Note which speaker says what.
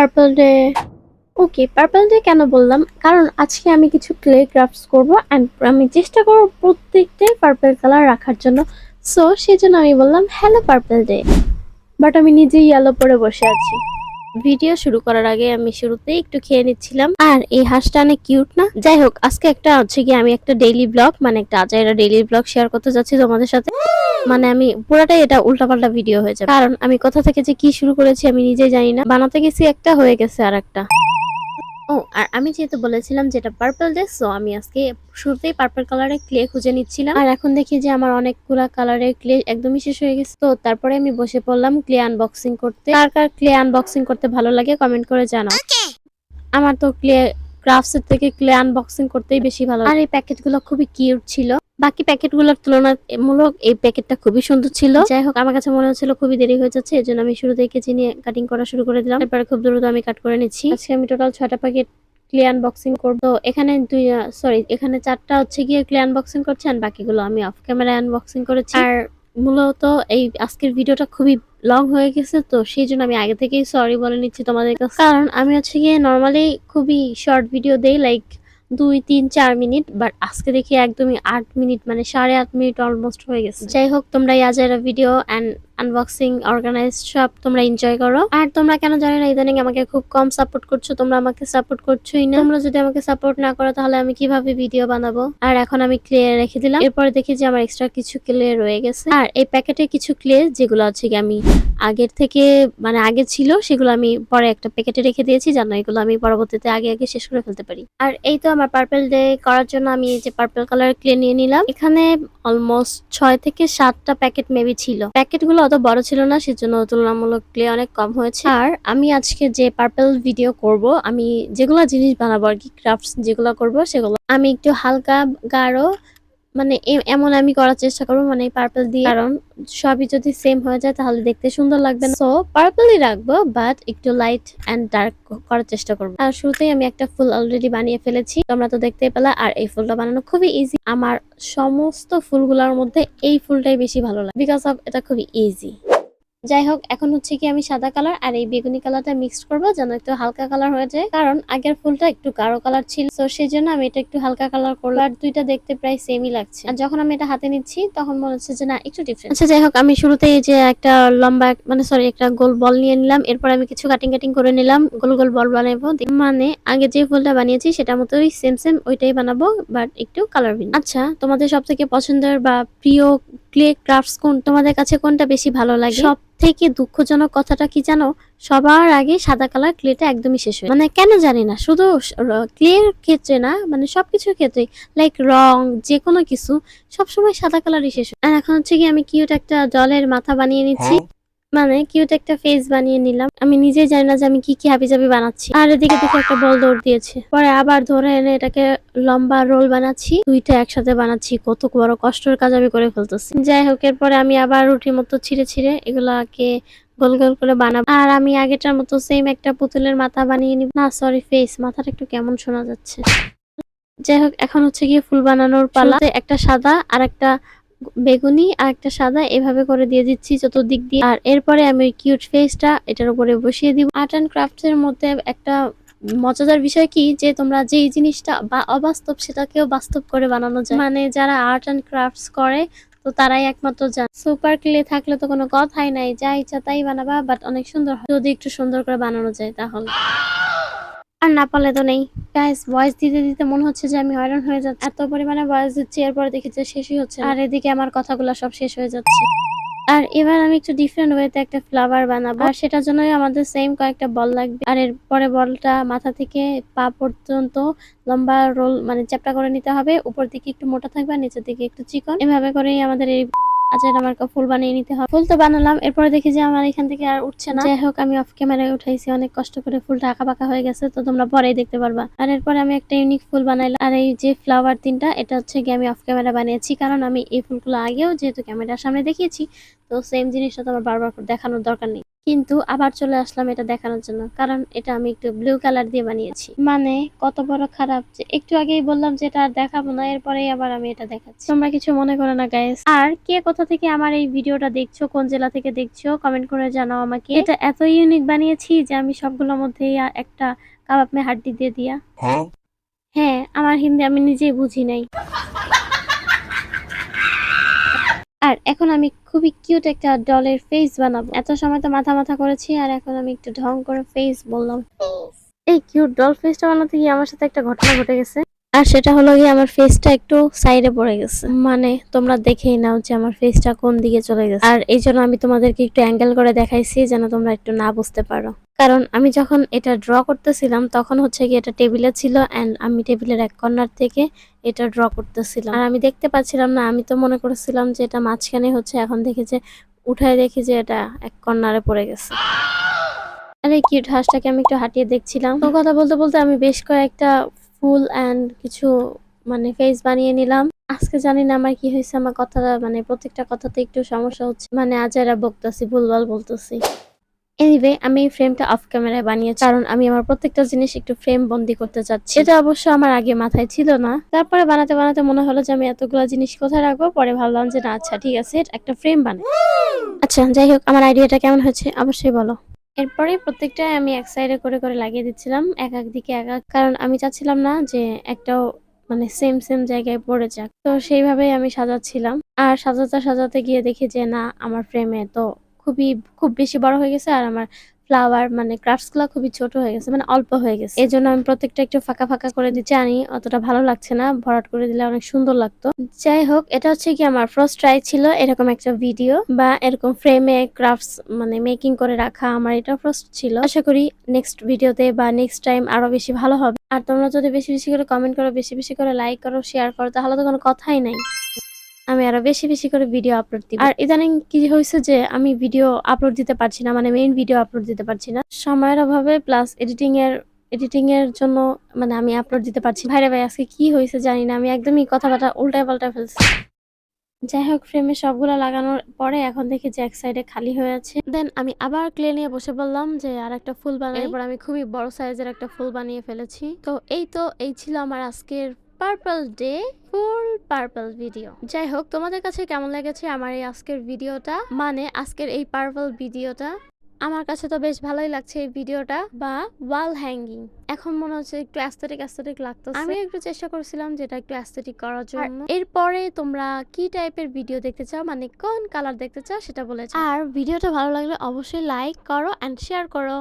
Speaker 1: Purple day okay purple day কেন বললাম? কারণ আজকে আমি কিছু ক্লে ক্রাফটস করব অ্যান্ড আমি চেষ্টা করব প্রত্যেকটাই পার্পল কালার রাখার জন্য। সো সেই জন্য আমি বললাম হ্যালো পার্পল ডে বাট আমি নিজেই ইয়েলো পরে বসে আছি। ভিডিও শুরু করার আগে আমি শুরুতেই একটু খেয়ে নিচ্ছিলাম। আর এই হাঁসটা অনেক কিউট না? যাই হোক আজকে একটা হচ্ছে কি আমি একটা ডেইলি ব্লগ মানে একটা আজাইরা ডেইলি ব্লগ শেয়ার করতে যাচ্ছি তোমাদের সাথে। মানে আমি পুরাটাই এটা উল্টাপাল্টা ভিডিও হয়ে যাবে। কারণ আমি কোথা থেকে যে কি শুরু করেছি আমি নিজেই জানি না। বানাতে গেছি একটা, হয়ে গেছে আর একটা ও, আর আমি যেহেতু বলেছিলাম যেটা পার্পল ডে সো আমি আজকে শুরুতেই পার্পল কালারের ক্লে খুঁজে নিচ্ছিলাম। আর এখন দেখি যে আমার অনেকগুলা কালারের ক্লে একদমই শেষ হয়ে গেছে। তো তারপরে আমি বসে পড়লাম ক্লে আনবক্সিং করতে। কার কার ক্লে আনবক্সিং করতে ভালো লাগে কমেন্ট করে জানাও। আমার তো ক্লে ক্রাফটস এর থেকে ক্লে আনবক্সিং করতেই বেশি ভালো আর এই প্যাকেটগুলো খুবই কিউট ছিল। বাকি প্যাকেটগুলোর তুলনামূলক এই প্যাকেটটা খুবই সুন্দর ছিল। যাই হোক, আমার কাছে মনে হচ্ছিল খুবই দেরি হয়ে যাচ্ছে এর জন্য আমি শুরুতেই কেচি নিয়ে কাটিং করা শুরু করে দিলাম। এরপরে খুব দ্রুত আমি কাট করে নিচ্ছি। আজকে আমি টোটাল ছয়টা প্যাকেট ক্লে আনবক্সিং করব। এখানে দুই সরি এখানে চারটা হচ্ছে গিয়ে ক্লে আনবক্সিং করছি, আর বাকিগুলো আমি অফ ক্যামেরায় আনবক্সিং করেছি। আর মূলত এই আজকের ভিডিওটা খুবই লং হয়ে গেছে, তো সেই জন্য আমি আগে থেকেই সরি বলে নিচ্ছি তোমাদের কাছে। কারণ আমি হচ্ছে গিয়ে নর্মালি খুবই শর্ট ভিডিও দেই লাইক দুই, তিন, চার মিনিট বাট আজকে দেখি একদমই আট মিনিট মানে সাড়ে আট মিনিট অলমোস্ট হয়ে গেছে। যাই হোক, তোমরা ইয়াজারা ভিডিও অ্যান্ড আনবক্সিং অর্গানাইজ সব তোমরা এনজয় করো। আর তোমরা কেন জানি না, ইদানিং আমাকে খুব কম সাপোর্ট করছ, তোমরা আমাকে সাপোর্ট করছোই না। তোমরা যদি আমাকে সাপোর্ট না করো, তাহলে আমি কীভাবে ভিডিও বানাবো? আর এখন আমি ক্লে রেখে দিলাম। এরপরে দেখি যে আমার এক্সট্রা কিছু ক্লে রয়ে গেছে। আর এই প্যাকেটে কিছু ক্লে যেগুলো আছে কি আমি আগের থেকে মানে আগে ছিল, সেগুলো আমি পরে একটা প্যাকেটে রেখে দিয়েছি জানো এগুলো আমি পরবর্তীতে আগে আগে শেষ করে ফেলতে পারি। আর এই তো আমার পার্পেল ডে করার জন্য আমি এই যে পার্পেল কালার ক্লে নিয়ে নিলাম। এখানে অলমোস্ট ছয় থেকে সাতটা প্যাকেট মেবি ছিল। প্যাকেটগুলো অত বড় ছিল না, সেজন্য তুলনামূলক ক্লে অনেক কম হয়েছে। আর আমি আজকে যে পার্পল ভিডিও করব, আমি যেগুলো জিনিস বানাবো আর কি ক্রাফটস যেগুলো করব, সেগুলো আমি একটু হালকা গাঢ় মানে এমন আমি করার চেষ্টা করব মানে পার্পল দিয়ে। কারণ সবই যদি সেম হয়ে যায়, তাহলে দেখতে সুন্দর লাগবে না। সো পার্পলই রাখব বাট একটু লাইট অ্যান্ড ডার্ক করার চেষ্টা করব। আর শুরুতেই আমি একটা ফুল অলরেডি বানিয়ে ফেলেছি। তোমরা তো দেখতে পেলা, আর এই ফুলটা বানানো খুবই ইজি আমার সমস্ত ফুলগুলোর মধ্যে এই ফুলটাই বেশি ভালো লাগে বিকজ অফ এটা খুবই ইজি যাই হোক, এখন হচ্ছে কি আমি সাদা কালার আর এই বেগুনি কালারটা মিক্সড করব যেন একটু হালকা কালার হয়ে যায়। কারণ আগের ফুলটা একটু গাঢ় কালার ছিল, তো সেই জন্য আমি এটা একটু হালকা কালার করলাম। আর দুইটা দেখতে প্রায় সেমই লাগছে। আর যখন আমি এটা হাতে নিচ্ছি, তখন মনে হচ্ছে যে না, একটু ডিফারেন্ট আচ্ছা যাই হোক, আমি শুরুতে যে একটা লম্বা মানে সরি একটা গোল বল নিয়ে নিলাম। এরপর আমি কিছু কাটিং কাটিং করে নিলাম। গোল গোল বল বানাবো। মানে আগে যে ফুলটা বানিয়েছি সেটা মতোই সেম সেম ওইটাই বানাবো বাট একটু কালার ভিন্ন। আচ্ছা তোমাদের সব থেকে পছন্দের বা প্রিয় ক্লে ক্রাফটস কোন তোমাদের কাছে কোনটা বেশি ভালো লাগে? সব থেকে দুঃখজনক কথাটা কি জানো? সবার আগে সাদা কালার ক্লেটা একদমই শেষ হয় মানে কেন জানি না শুধু ক্লের ক্ষেত্রে না মানে সবকিছুর ক্ষেত্রে লাইক রং যে কোনো কিছু সবসময় সাদা কালারই শেষ হয় আর এখন হচ্ছে কি আমি কিউট একটা জলের মাথা বানিয়ে নিচ্ছি। মানে কিউট একটা ফেস বানিয়ে নিলাম। আমি নিজেই জানি না যে আমি কি কি হাবিজাবি বানাচ্ছি। আর এদিকে দেখে একটা বল দৌড় দিয়েছে। পরে আবার ধরে এনে এটাকে লম্বা রোল বানাচ্ছি। দুইটা একসাথে বানাচ্ছি। কত বড় কষ্টের কাজ আমি করে ফেলতেছি। যাই হোক, এরপরে আমি আবার রুটির মতো ছিঁড়ে ছিঁড়ে এগুলাকে গোল গোল করে বানাবো। আর আমি আগেটার মতো সেম একটা পুতুলের মাথা বানিয়ে নিব। না সরি ফেস মাথাটা একটু কেমন শোনা যাচ্ছে। যাই হোক, এখন হচ্ছে গিয়ে ফুল বানানোর পালা। একটা সাদা আর একটা বেগুনি আর একটা সাদা এভাবে করে দিয়ে দিচ্ছি চতুর্দিক দিয়ে। আর এরপরে আমি কিউট ফেসটা এটার উপরে বসিয়ে দিব। আর্ট অ্যান্ড ক্রাফটস এর মধ্যে একটা মজাদার বিষয় কি, যে তোমরা যেই জিনিসটা বা অবাস্তব সেটাকেও বাস্তব করে বানানো যায়। মানে যারা আর্ট অ্যান্ড ক্রাফটস করে, তো তারাই একমাত্র জান। সুপার ক্লে থাকলে তো কোনো কথাই নাই, যা ইচ্ছা তাই বানাবা বাট অনেক সুন্দর যদি একটু সুন্দর করে বানানো যায় তাহলে। আর না পারলে তো নেই। গাইস ভয়েস দিতে দিতে মনে হচ্ছে যে আমি হয়রান হয়ে যাচ্ছি। এত পরিমাণে ভয়েস দিচ্ছি এরপরে দেখি যে শেষই হচ্ছে আর এদিকে আমার কথাগুলো সব শেষ হয়ে যাচ্ছে। আর এবার আমি একটু ডিফারেন্ট ওয়েতে একটা ফ্লাওয়ার বানাবো। আর সেটার জন্যই আমাদের সেম কয়েকটা বল লাগবে। আর এরপরে বলটা মাথা থেকে পা পর্যন্ত লম্বা রোল মানে চ্যাপটা করে নিতে হবে। উপর দিকে একটু মোটা থাকবে আর নিচের দিকে একটু চিকন। এভাবে করেই আমাদের এই আচার আমার ফুল বানিয়ে নিতে হবে। ফুল তো বানালাম, এরপরে দেখি যে আমার এখান থেকে আর উঠছে না। যাই হোক, আমি অফ ক্যামেরায় উঠাইছি, অনেক কষ্ট করে ফুলটা আঁকা বাঁকা হয়ে গেছে, তো তোমরা পরেই দেখতে পারবা। আর এরপরে আমি একটা ইউনিক ফুল বানাইলাম। আর এই যে ফ্লাওয়ার তিনটা, এটা হচ্ছে গিয়ে আমি অফ ক্যামেরা বানিয়েছি, কারণ আমি এই ফুলগুলো আগেও যেহেতু ক্যামেরার সামনে দেখিয়েছি, তো সেম জিনিসটা তোমার বারবার দেখানোর দরকার নেই। কিন্তু আবার চলে আসলাম এটা দেখানোর জন্য। কারণ এটা আমি একটু ব্লু কালার দিয়ে বানিয়েছি। মানে কত বড় খারাপ যে একটু আগেই বললাম যে এটা আর দেখাবো না এরপরেই আবার আমি এটা দেখাচ্ছি। তোমরা কিছু মনে করো না গাইস আর কে কোথা থেকে আমার এই ভিডিওটা দেখছ কোন জেলা থেকে দেখছ কমেন্ট করে জানাও আমাকে। এটা এত ইউনিক বানিয়েছি যে আমি সবগুলোর মধ্যে একটা কাবাব মে হাড্ডি দিয়ে দিয়া। হ্যাঁ আমার হিন্দি আমি নিজেই বুঝি নাই। আর এখন আমি খুবই কিউট একটা ডলের ফেস বানাবো। এত সময় তো মাথা মাথা করেছি, আর এখন আমি একটু ঢং করে ফেস বললাম। এই কিউট ডল ফেসটা বানাতে গিয়ে আমার সাথে একটা ঘটনা ঘটে গেছে। আর সেটা হলো গিয়ে আমার ফেসটা একটু সাইডে পড়ে গেছে। মানে তোমরা দেখেই নাও যে আমার ফেসটা কোন দিকে চলে গেছে। আর এই জন্য আমি তোমাদেরকে একটু অ্যাঙ্গেল করে দেখাইছি যেন তোমরা একটু না বুঝতে পারো। কারণ আমি যখন এটা ড্র করতেছিলাম তখন হচ্ছে কি এটা টেবিলে ছিল অ্যান্ড আমি টেবিলের এক কর্নার থেকে এটা ড্র করতেছিলাম। আর আমি দেখতে পাচ্ছিলাম না আমি তো মনে করেছিলাম যে এটা মাঝখানে হচ্ছে এখন দেখি যে উঠায় দেখি যে এটা এক কর্নারে পড়ে গেছে। আরে কিউট হাঁসটাকে আমি একটু হাঁটিয়ে দেখছিলাম। তো কথা বলতে বলতে আমি বেশ কয়েকটা ফুল অ্যান্ড কিছু মানে ফেস বানিয়ে নিলাম। আজকে জানি না আমার কি হয়েছে, আমার কথাটা মানে প্রত্যেকটা কথাতে একটু সমস্যা হচ্ছে। মানে আজ আজারা বকতেছি, ভুলভাল বলতেছি। এনিওয়ে আমি এই ফ্রেমটা অফ ক্যামেরায় বানিয়েছি। কারণ আমি আমার প্রত্যেকটা জিনিস একটু ফ্রেম বন্দি করতে চাচ্ছি। এটা অবশ্য আমার আগে মাথায় ছিল না। তারপরে বানাতে বানাতে মনে হলো যে আমি এতগুলো জিনিস কোথায় রাখব? পরে ভাবলাম যে না আচ্ছা ঠিক আছে একটা ফ্রেম বানাই। আচ্ছা যাই হোক, আমার আইডিয়াটা কেমন হয়েছে? অবশ্যই বলো। এরপরে প্রত্যেকটাই আমি এক সাইডে করে করে লাগিয়ে দিচ্ছিলাম, এক এক দিকে এক এক। কারণ আমি চাচ্ছিলাম না যে একটাও মানে সেম সেম জায়গায় পড়ে যাক। তো সেইভাবেই আমি সাজাচ্ছিলাম। আর সাজাতে সাজাতে গিয়ে দেখি যে না, আমার ফ্রেমে তো খুবই, খুব বেশি বড় হয়ে গেছে আর আমার ফ্লাওয়ার মানে ক্রাফটসগুলা খুবই ছোট হয়ে গেছে মানে অল্প হয়ে গেছে। এই জন্য আমি প্রত্যেকটা একটু ফাঁকা ফাঁকা করে দিচ্ছি। আনি, অতটা ভালো লাগছে না, ভরাট করে দিলে অনেক সুন্দর লাগতো। যাই হোক, এটা হচ্ছে কি আমার ফার্স্ট ট্রাই ছিল, এরকম একটা ভিডিও বা এরকম ফ্রেমে ক্রাফটস মানে মেকিং করে রাখা আমার এটা ফার্স্ট ছিল। আশা করি নেক্সট ভিডিওতে বা নেক্সট টাইম আরও বেশি ভালো হবে। আর তোমরা যদি বেশি বেশি করে কমেন্ট করো, বেশি বেশি করে লাইক করো শেয়ার করো, তাহলে তো কোনো কথাই নাই। আমি আরও বেশি বেশি করে ভিডিও আপলোড দিব। আর ইদানিং কি হয়েছে যে আমি ভিডিও আপলোড দিতে পারছি না মানে মেইন ভিডিও আপলোড দিতে পারছি না। সময়ের অভাবে প্লাস এডিটিং এর এডিটিং এর জন্য মানে আমি আপলোড দিতে পারছি। ভাইরে ভাই আজকে কি হয়েছে জানি না আমি একদমই কথাবার্তা উল্টায় পাল্টা ফেলছি। যাই হোক ফ্রেমে সবগুলো লাগানোর পরে এখন দেখি যে এক সাইডে খালি হয়ে আছে। দেন আমি আবার ক্লে নিয়ে বসে বললাম যে আর একটা ফুল বানাই। এরপর আমি খুবই বড় সাইজের একটা ফুল বানিয়ে ফেলেছি। তো এই তো এই ছিল আমার আজকের purple day full purple video যাই হোক তোমাদের কাছে কেমন লেগেছে আমার এই আজকের ভিডিওটা? মানে আজকের এই পার্পল ভিডিওটা? আমার কাছে তো বেশ ভালোই লাগছে এই ভিডিওটা বা ওয়াল হ্যাঙ্গিং এখন মনে হচ্ছে একটু অ্যাস্থেটিক অ্যাস্থেটিক লাগতো আমি একটু চেষ্টা করছিলাম যেটা একটু অ্যাস্থেটিক করার জন্য। এরপরে তোমরা কি টাইপের ভিডিও দেখতে চাও? মানে কোন কালার দেখতে চাও? সেটা বলে যাও। আর ভিডিওটা ভালো লাগলে অবশ্যই লাইক করো অ্যান্ড শেয়ার করো।